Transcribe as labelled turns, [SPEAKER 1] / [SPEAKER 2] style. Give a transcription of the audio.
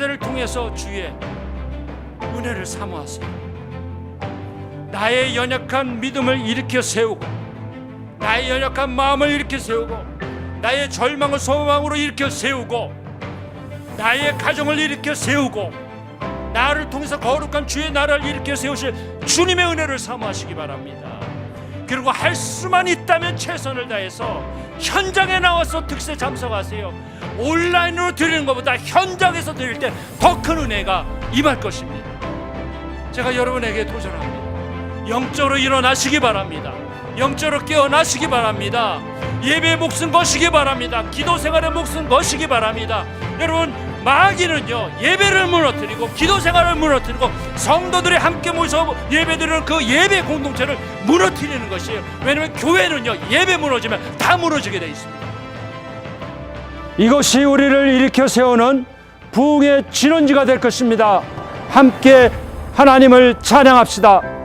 [SPEAKER 1] 특세를 통해서 주의 은혜를 사모하세요. 나의 연약한 믿음을 일으켜 세우고 나의 연약한 마음을 일으켜 세우고 나의 절망을 소망으로 일으켜 세우고 나의 가정을 일으켜 세우고 나를 통해서 거룩한 주의 나라를 일으켜 세우실 주님의 은혜를 사모하시기 바랍니다. 그리고 할 수만 있다면 최선을 다해서 현장에 나와서 특세 참석하세요. 온라인으로 드리는 것보다 현장에서 드릴 때 더 큰 은혜가 임할 것입니다. 제가 여러분에게 도전합니다. 영적으로 일어나시기 바랍니다. 영적으로 깨어나시기 바랍니다. 예배의 몫은 것이기 바랍니다. 기도 생활의 몫은 것이기 바랍니다. 여러분 마귀는요 예배를 무너뜨리고 기도 생활을 무너뜨리고 성도들이 함께 모여서 예배드리는 그 예배 공동체를 무너뜨리는 것이에요. 왜냐하면 교회는요 예배 무너지면 다 무너지게 돼 있습니다. 이것이 우리를 일으켜 세우는 부흥의 진원지가 될 것입니다. 함께 하나님을 찬양합시다.